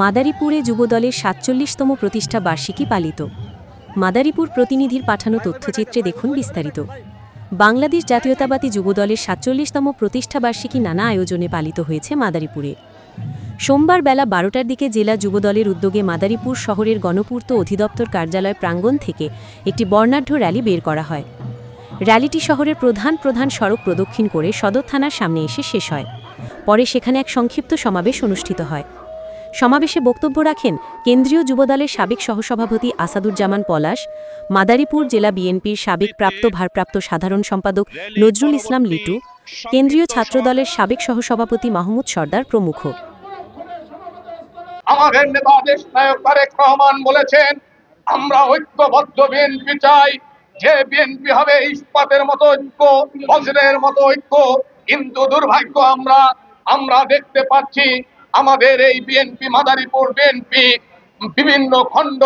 মাদারীপুরে যুবদলের সাতচল্লিশতম প্রতিষ্ঠা বার্ষিকী পালিত। মাদারীপুর প্রতিনিধির পাঠানো তথ্যচিত্রে দেখুন বিস্তারিত। বাংলাদেশ জাতীয়তাবাদী যুবদলের সাতচল্লিশতম প্রতিষ্ঠা বার্ষিকী নানা আয়োজনে পালিত হয়েছে মাদারীপুরে। সোমবার বেলা বারোটার দিকে জেলা যুবদলের উদ্যোগে মাদারীপুর শহরের গণপূর্ত অধিদপ্তর কার্যালয় প্রাঙ্গণ থেকে একটি বর্ণাঢ্য র্যালি বের করা হয়। র্যালিটি শহরের প্রধান প্রধান সড়ক প্রদক্ষিণ করে সদর থানার সামনে এসে শেষ হয়। পরে সেখানে এক সংক্ষিপ্ত সমাবেশ অনুষ্ঠিত হয়। সমাবেশে বক্তব্য রাখেন কেন্দ্রীয় যুবদলের সাবেক সহসভাপতি আসাদুজ্জামান পলাশ, মাদারীপুর জেলা বিএনপির সাবেক প্রাপ্ত ভারপ্রাপ্ত সাধারণ সম্পাদক নজরুল ইসলাম লিটু, কেন্দ্রীয় ছাত্রদলের সাবেক সহসভাপতি মাহমুদ সর্দার প্রমুখ। আমাদের নেতা দেশ নায়ক তারেক রহমান বলেছেন, আমরা ঐক্যবদ্ধ বিএনপি চাই। যে বিএনপি হবে ইস্পাতের মতো ঐক্য, বজ্রের মতো ঐক্য। কিন্তু দুর্ভাগ্য আমরা আমরা দেখতে পাচ্ছি আমাদের এই বিএনপি মাদারীপুর বিএনপি বিভিন্ন খণ্ড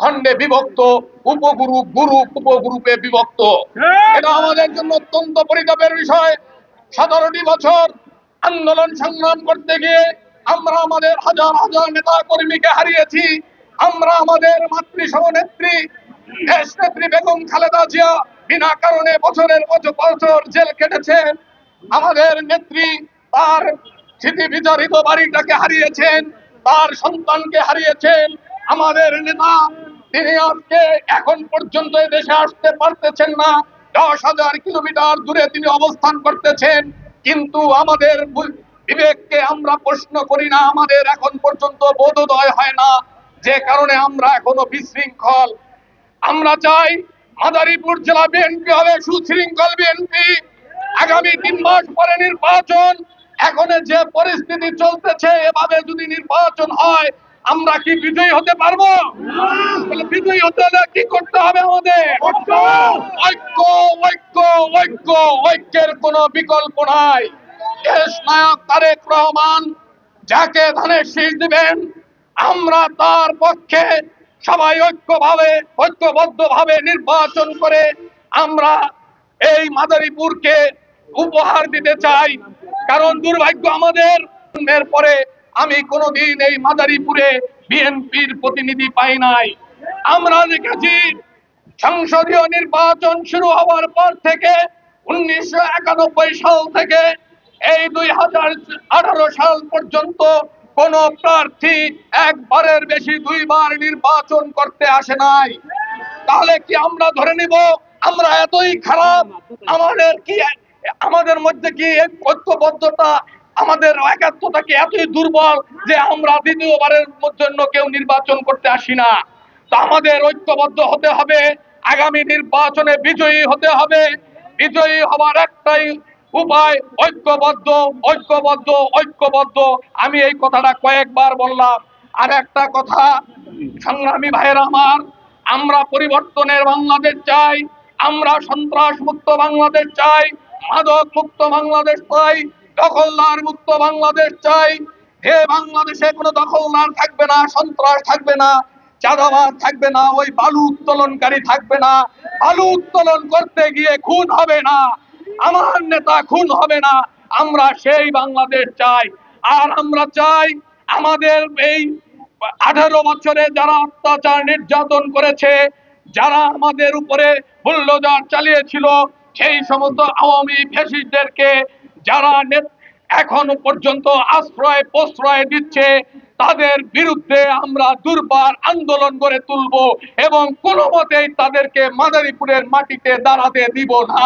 খণ্ডে বিভক্ত উপগ্রুপ গ্রুপ উপগ্রুপে বিভক্ত। এটা আমাদের জন্য অত্যন্ত পরিতাপের বিষয়। সতেরোটি বছর আন্দোলন সংগ্রাম করতে গিয়ে আমরা আমাদের হাজার হাজার নেতা কর্মীকে হারিয়েছি। আমরা আমাদের মাতৃসহ নেত্রী দেশ নেত্রী বেগম খালেদা জিয়া বিনা কারণে বছরের বছর বছর জেল কেটেছেন। আমাদের নেত্রী তার স্মৃতি বিচারিত বাড়িটাকে হারিয়েছেন, তার সন্তানকে হারিয়েছেন, আমাদের নেতা, তিনি আজকে এখন পর্যন্ত দেশে আসতে পারতেছেন না। দশ হাজার কিলোমিটার দূরে তিনি অবস্থান করতেছেন, কিন্তু আমাদের বিবেককে আমরা প্রশ্ন করি না, আমাদের এখন পর্যন্ত বোধোদয় হয় না। যে কারণে আমরা এখনও বিশৃঙ্খল। আমরা চাই মাদারীপুর জেলা বিএনপি হবে, সুশৃঙ্খল বিএনপি। আগামী তিন মাস পরে নির্বাচন এখন যে পরিস্থিতি চলতেছে, এভাবে যদি নির্বাচন হয়, আমরা কি বিজয়ী হতে পারব? বিজয়ী হতে হলে কি করতে হবে আমাদের? ঐক্য ঐক্য ঐক্য, ঐক্যের কোনো বিকল্প নাই। দেশ নায়ক তারেক রহমান যাকে ধানের শীষ দিবেন, আমরা তার পক্ষে সবাই ঐক্যভাবে, ঐক্যবদ্ধভাবে নির্বাচন করে আমরা এই মাদারীপুরকে উপহার দিতে চাই। কারণ দুর্ভাগ্য আমাদের। এর পরে আমি কোনোদিন এই মাদারীপুরে বিএনপির প্রতিনিধি পাই নাই। আমরা দেখেছি সংসদীয় নির্বাচন শুরু হওয়ার পর থেকে উনিশশো একানব্বই সাল থেকে এই দুই হাজার আঠারো সাল পর্যন্ত কোন প্রার্থী একবারের বেশি দুইবার নির্বাচন করতে আসে নাই। তাহলে কি আমরা ধরে নিব? আমরা এতই খারাপ? আমাদের কি আমাদের মধ্যে কি ঐক্যবদ্ধতা, আমাদের একাত্মতা কি এতই দুর্বল যে আমরা দ্বিতীয়বারের জন্য কেউ নির্বাচন করতে আসি না? তা আমাদের ঐক্যবদ্ধ হতে হবে, আগামী নির্বাচনে বিজয়ী হতে হবে। বিজয়ী হওয়ার একটাই উপায়, ঐক্যবদ্ধ ঐক্যবদ্ধ ঐক্যবদ্ধ। আমি এই কথাটা কয়েকবার বললাম। আর একটা কথা, সংগ্রামী ভাইয়ের আমার, আমরা পরিবর্তনের বাংলাদেশ চাই, আমরা সন্ত্রাস মুক্ত বাংলাদেশ চাই। মাদক মুক্ত বাংলাদেশ চাই, দখলদার মুক্ত বাংলাদেশ চাই। যে বাংলাদেশে কোনো দখলদার থাকবে না, সন্ত্রাস থাকবে না চাঁদাবাদ থাকবে না, ওই বালু উত্তোলনকারী থাকবে না। বালু উত্তোলন করতে গিয়ে খুন হবে না, আমার নেতা খুন হবে না, আমরা সেই বাংলাদেশ চাই। আর আমরা চাই আমাদের এই আঠারো বছরে যারা অত্যাচার নির্যাতন করেছে, যারা আমাদের উপরে বুল্ডোজার চালিয়েছিল সেই সমস্ত আওয়ামী ফ্যাসিস্টদেরকে যারা এখন পর্যন্ত আশ্রয় প্রশ্রয় দিচ্ছে, তাদের বিরুদ্ধে আমরা দুর্বার আন্দোলন করে তুলব এবং কোনো মতেই তাদেরকে মাদারীপুরের মাটিতে দাঁড়াতে দিব না।